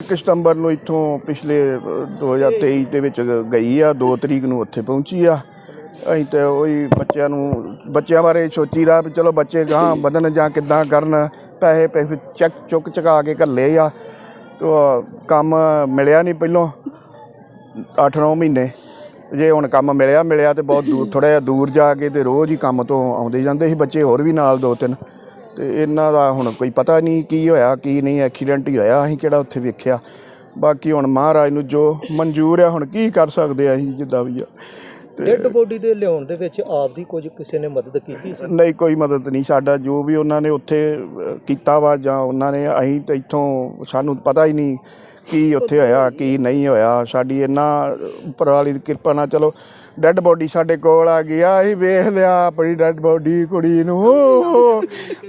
ਇੱਕ ਸਤੰਬਰ ਨੂੰ ਇੱਥੋਂ ਪਿਛਲੇ ਅ, 2023 ਦੇ ਵਿੱਚ ਗਈ ਆ 2 ਤਰੀਕ ਨੂੰ ਉੱਥੇ ਪਹੁੰਚੀ ਆ। ਅਸੀਂ ਤੇ ਉਹੀ ਬੱਚਿਆਂ ਨੂੰ ਬੱਚਿਆਂ ਬਾਰੇ ਸੋਚੀਦਾ ਵੀ ਚਲੋ ਬੱਚੇ ਗਾਂ ਵਧਣ ਜਾਂ ਕਿੱਦਾਂ ਕਰਨ ਪੈਸੇ ਪੈਸੇ ਚੱਕ ਚੁੱਕ ਚੁਕਾ ਕੇ ਘੱਲੇ ਆ। ਤੋ ਕੰਮ ਮਿਲਿਆ ਨਹੀਂ ਪਹਿਲੋਂ 8-9 ਮਹੀਨੇ। ਜੇ ਹੁਣ ਕੰਮ ਮਿਲਿਆ ਮਿਲਿਆ ਤੇ ਬਹੁਤ ਦੂਰ ਥੋੜਾ ਜਿਹਾ ਦੂਰ ਜਾ ਕੇ ਤੇ ਰੋਜ਼ ਹੀ ਕੰਮ ਤੋਂ ਆਉਂਦੇ ਜਾਂਦੇ ਸੀ ਬੱਚੇ ਹੋਰ ਵੀ ਨਾਲ ਦੋ ਤਿੰਨ। ਤੇ ਇਹਨਾਂ ਦਾ ਹੁਣ ਕੋਈ ਪਤਾ ਨਹੀਂ ਕੀ ਹੋਇਆ ਕੀ ਨਹੀਂ ਐਕਸੀਡੈਂਟ ਹੀ ਹੋਇਆ ਅਸੀਂ ਕਿਹੜਾ ਉੱਥੇ ਵੇਖਿਆ। ਬਾਕੀ ਹੁਣ ਮਹਾਰਾਜ ਨੂੰ ਜੋ ਮਨਜ਼ੂਰ ਆ ਹੁਣ ਕੀ ਕਰ ਸਕਦੇ ਆ ਅਸੀਂ ਜਿੱਦਾਂ ਵੀ ਆ। ਡੈਡ ਬੋਡੀ ਦੇ ਲਿਆਉਣ ਦੇ ਵਿੱਚ ਆਪ ਦੀ ਕੁਝ ਕਿਸੇ ਨੇ ਮਦਦ ਕੀਤੀ ਸੀ? ਨਹੀਂ ਕੋਈ ਮਦਦ ਨਹੀਂ। ਸਾਡਾ ਜੋ ਵੀ ਉਹਨਾਂ ਨੇ ਉੱਥੇ ਕੀਤਾ ਵਾ ਜਾਂ ਉਹਨਾਂ ਨੇ ਅਸੀਂ ਤਾਂ ਇੱਥੋਂ ਸਾਨੂੰ ਪਤਾ ਹੀ ਨਹੀਂ ਕੀ ਉੱਥੇ ਹੋਇਆ, ਕੀ ਨਹੀਂ ਹੋਇਆ, ਸਾਡੀ ਇੰਨਾ ਉੱਪਰ ਵਾਲੀ ਦੀ ਕਿਰਪਾ ਨਾਲ ਚਲੋ ਡੈੱਡ ਬੋਡੀ ਸਾਡੇ ਕੋਲ ਆ ਗਈ ਆ, ਅਸੀਂ ਵੇਖ ਲਿਆ ਆਪਣੀ ਡੈੱਡ ਬੋਡੀ ਕੁੜੀ ਨੂੰ।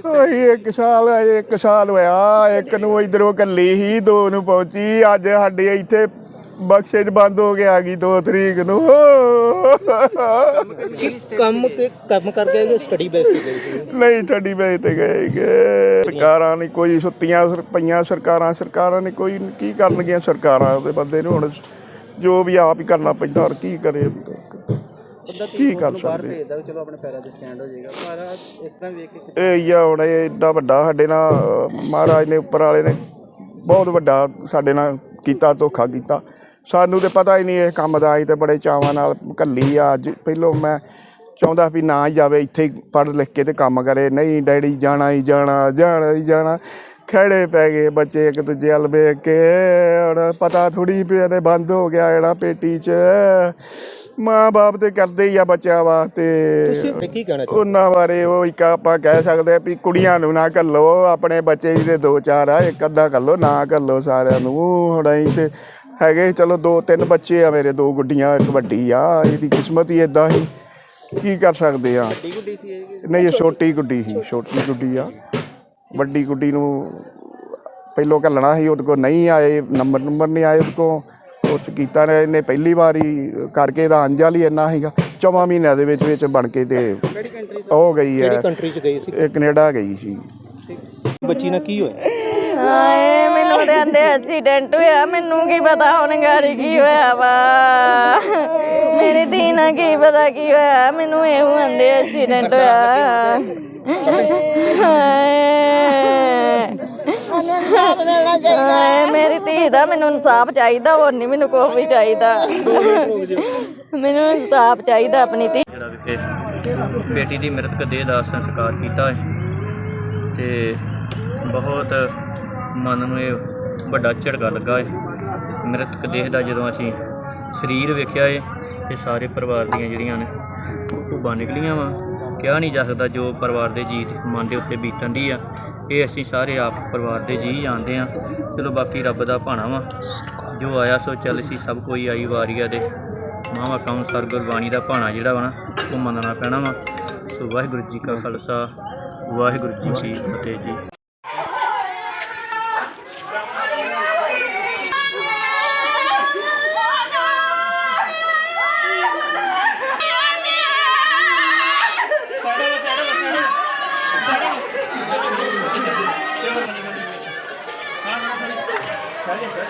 ਓਏ ਇੱਕ ਸਾਲ ਇੱਕ ਸਾਲ ਹੋਇਆ, ਇੱਕ ਨੂੰ ਇਧਰੋਂ ਕੱਲੀ ਹੀ, ਦੋ ਨੂੰ ਪਹੁੰਚੀ, ਅੱਜ ਸਾਡੇ ਇੱਥੇ ਬਖਸ਼ੇ 'ਚ ਬੰਦ ਹੋ ਕੇ ਆ ਗਈ 2 ਤਰੀਕ ਨੂੰ। ਕੰਮ ਕੰਮ ਕਰਕੇ ਗਏ ਸਟੱਡੀ ਬੇਸ ਤੇ ਗਏ ਸੀ? ਨਹੀਂ ਠੱਡੀ ਵੇਚ ਤੇ ਗਏ ਗੇ। ਸਰਕਾਰਾਂ ਨੇ ਕੋਈ ਸੁੱਤੀਆਂ ਸਰ- ਪਈਆਂ ਸਰਕਾਰਾਂ ਸਰਕਾਰਾਂ ਨੇ ਕੋਈ ਕੀ ਕਰਨਗੀਆਂ ਸਰਕਾਰਾਂ ਦੇ ਬੰਦੇ ਨੂੰ ਹੁਣ। ਜੋ ਵੀ ਆਪ ਹੀ ਕਰਨਾ ਪੈਂਦਾ ਔਰ ਕੀ ਕਰੇ ਕੀ ਕਰ ਸਕਦੇ? ਭੇਜਦਾ ਵੀ ਚਲੋ ਆਪਣੇ ਪੈਰਾਂ ਤੇ ਸਟੈਂਡ ਹੋ ਜਾਏਗਾ। ਪਰ ਇਸ ਤਰ੍ਹਾਂ ਵੇਖ ਕੇ ਇਹ ਆ ਹੁਣ ਇਹ ਏਡਾ ਵੱਡਾ ਸਾਡੇ ਨਾਲ ਅਹ, ਮਹਾਰਾਜ ਨੇ ਉੱਪਰ ਵਾਲੇ ਨੇ ਬਹੁਤ ਵੱਡਾ ਸਾਡੇ ਨਾਲ ਕੀਤਾ ਧੋਖਾ ਕੀਤਾ। ਸਾਨੂੰ ਤੇ ਪਤਾ ਹੀ ਨਹੀਂ ਇਹ ਕੰਮ ਦਾ ਅਸੀਂ ਤੇ ਬੜੇ ਚਾਵਾਂ ਨਾਲ ਕੱਲੀ ਆ। ਅੱਜ ਪਹਿਲੋਂ ਮੈਂ ਚਾਹੁੰਦਾ ਵੀ ਨਾ ਜਾਵੇ ਇੱਥੇ ਹੀ ਪੜ੍ਹ ਲਿਖ ਕੇ ਤੇ ਕੰਮ ਕਰੇ। ਨਹੀਂ ਡੈਡੀ ਜਾਣਾ ਹੀ ਜਾਣਾ ਜਾਣਾ ਹੀ ਜਾਣਾ। ਖੜੇ ਪੈ ਗਏ ਬੱਚੇ ਇੱਕ ਦੂਜੇ ਵੱਲ ਵੇਖ ਕੇ। ਹੁਣ ਪਤਾ ਥੋੜੀ ਵੀ ਇਹਨੇ ਬੰਦ ਹੋ ਗਿਆ ਜਿਹੜਾ ਪੇਟੀ 'ਚ। ਮਾਂ ਬਾਪ ਤੇ ਕਰਦੇ ਹੀ ਆ ਬੱਚਿਆਂ ਵਾਸਤੇ। ਤੁਸੀਂ ਕੀ ਕਹਿਣਾ ਚਾਹੁੰਦੇ ਉਹਨਾਂ ਬਾਰੇ ਉਹ ਇੱਕ ਆਪਾਂ ਕਹਿ ਸਕਦੇ ਆ ਵੀ ਕੁੜੀਆਂ ਨੂੰ ਨਾ ਘੱਲੋ ਆਪਣੇ ਬੱਚੇ ਜਿਹਦੇ ਦੋ ਚਾਰ ਆ ਇੱਕ ਅੱਧਾ ਘੱਲੋ ਨਾ ਘੱਲੋ ਸਾਰਿਆਂ ਨੂੰ। ਹੁਣ ਅਸੀਂ ਤੇ ਹੈਗੇ ਚਲੋ ਦੋ ਤਿੰਨ ਬੱਚੇ ਆ ਮੇਰੇ ਦੋ ਗੁੱਡੀਆਂ ਇੱਕ ਵੱਡੀ ਆ ਇਹਦੀ ਕਿਸਮਤ ਹੀ ਇਦਾਂ ਹੀ ਕੀ ਕਰ ਸਕਦੇ ਆ। ਗੁੱਡੀ ਸੀ ਇਹ? ਨਹੀਂ ਇਹ ਛੋਟੀ ਗੁੱਡੀ ਸੀ ਛੋਟੀ ਗੁੱਡੀ ਆ। ਵੱਡੀ ਗੁੱਡੀ ਨੂੰ ਪਹਿਲੋਂ ਘੱਲਣਾ ਸੀ ਉਹਦੇ ਕੋਲ ਨਹੀਂ ਆਏ ਨੰਬਰ ਨੰਬਰ ਨਹੀਂ ਆਏ ਉਹਦੇ ਕੋਲ। ਉਹ 'ਚ ਕੀਤਾ ਨੇ ਇਹਨੇ ਪਹਿਲੀ ਵਾਰੀ ਕਰਕੇ ਇਹਦਾ ਅੰਜਲ ਹੀ ਇੰਨਾ ਸੀਗਾ। ਚੌਵਾਂ ਮਹੀਨਿਆਂ ਦੇ ਵਿੱਚ ਵਿੱਚ ਬਣ ਕੇ ਤੇ ਹੋ ਗਈ ਕਿਹੜੀ ਹੈ ਕੰਟਰੀ ਚ ਗਈ ਸੀ? ਇਹ ਕੈਨੇਡਾ ਗਈ ਸੀ। ਬੱਚੀ ਨਾਲ ਕੀ ਹੋਇਆ? ਹਾਏ ਐਕਸੀਡੈਂਟ ਹੋਇਆ, ਮੈਨੂੰ ਕੀ ਪਤਾ ਹੁਣ ਗਾੜੀ ਕੀ ਹੋਇਆ ਵਾ। ਮੇਰੀ ਧੀ ਨਾਲ ਕੀ ਪਤਾ ਕੀ ਹੋਇਆ, ਮੈਨੂੰ ਇਹੋ ਆਂਦੇ ਐਕਸੀਡੈਂਟ ਹੋਇਆ। ਮੇਰੀ ਧੀ ਦਾ ਮੈਨੂੰ ਇਨਸਾਫ ਚਾਹੀਦਾ, ਹੋਰ ਨਹੀਂ ਮੈਨੂੰ ਕੋਈ ਵੀ ਚਾਹੀਦਾ। ਮੈਨੂੰ ਇਨਸਾਫ ਚਾਹੀਦਾ ਆਪਣੀ ਧੀ। ਜਿਹੜਾ ਵਿਖੇ ਬੇਟੀ ਦੀ ਮ੍ਰਿਤਕ ਦੇਹ ਦਾ ਸੰਸਕਾਰ ਕੀਤਾ ਤੇ ਬਹੁਤ ਮਨ ਨੂੰ ਇਹ ਵੱਡਾ ਝਟਕਾ ਲੱਗਾ ਹੈ ਮ੍ਰਿਤਕ ਦੇਹ ਦਾ ਜਦੋਂ ਅਸੀਂ ਸਰੀਰ ਵੇਖਿਆ ਏ ਤੇ ਸਾਰੇ ਪਰਿਵਾਰ ਦੀਆਂ ਜਿਹੜੀਆਂ ਨੇ ਧੁੱਬਾਂ ਨਿਕਲੀਆਂ ਵਾ। ਕਿਹਾ ਨਹੀਂ ਜਾ ਸਕਦਾ ਜੋ ਪਰਿਵਾਰ ਦੇ ਜੀ ਮਨ ਦੇ ਉੱਤੇ ਬੀਤਣ ਦੀ ਆ, ਇਹ ਅਸੀਂ ਸਾਰੇ ਆਪ ਪਰਿਵਾਰ ਦੇ ਜੀ ਜਾਣਦੇ ਆ। ਚਲੋ ਬਾਕੀ ਰੱਬ ਦਾ ਭਾਣਾ ਵਾ। ਜੋ ਆਇਆ ਸੋ ਚੱਲ ਸੀ, ਸਭ ਕੋਈ ਆਈ ਵਾਰੀਆ ਦੇ। ਮਾਵਾ ਸਰ ਗੁਰਬਾਣੀ ਦਾ ਭਾਣਾ ਜਿਹੜਾ ਵਾ ਨਾ, ਉਹ ਮੰਨਣਾ ਪੈਣਾ ਵਾ। ਸੋ ਵਾਹਿਗੁਰੂ ਜੀ ਕਾ ਖਾਲਸਾ, ਵਾਹਿਗੁਰੂ ਜੀ ਕੀ ਫਤਿਹ ਜੀ। Thank.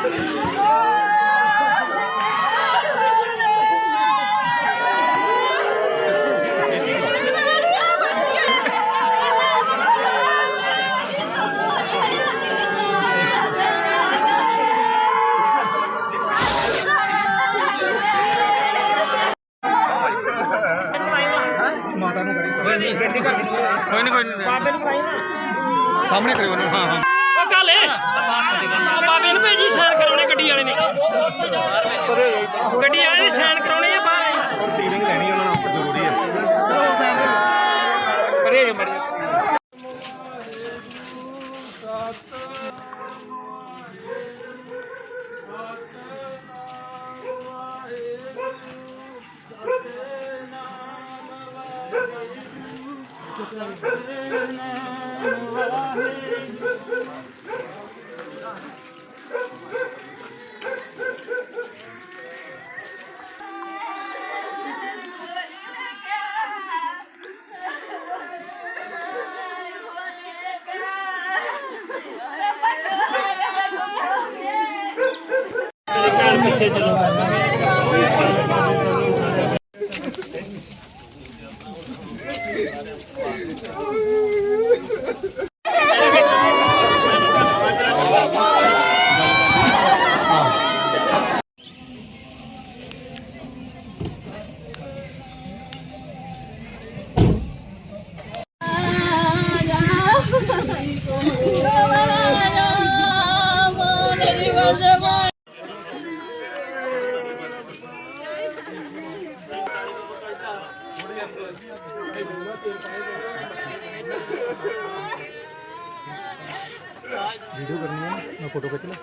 कोई नहीं कोई नहीं सामने करियो हाँ हाँ ਉਹ ਕੱਲ ਬਾਬੇ ਨੂੰ ਭੇਜੀ ਸਾਈਨ ਕਰਾਉਣੇ ਗੱਡੀ ਵਾਲੇ ਨੇ। ਗੱਡੀ ਵਾਲੇ ਨੇ ਸਾਈਨ ਕਰਾਉਣੇ ਆ ਬਾਹਰ। ਸੀਲਿੰਗ ਲੈਣੀ ਉਹਨਾਂ ਨੂੰ ਜ਼ਰੂਰੀ ਹੈ ਕਰੇ ਜੋ 谢谢老 ਵੀਡੀਓ ਕਰਨੀ ਹੈ ਮੈਂ ਫੋਟੋ ਖਿੱਚ ਲਾਂ।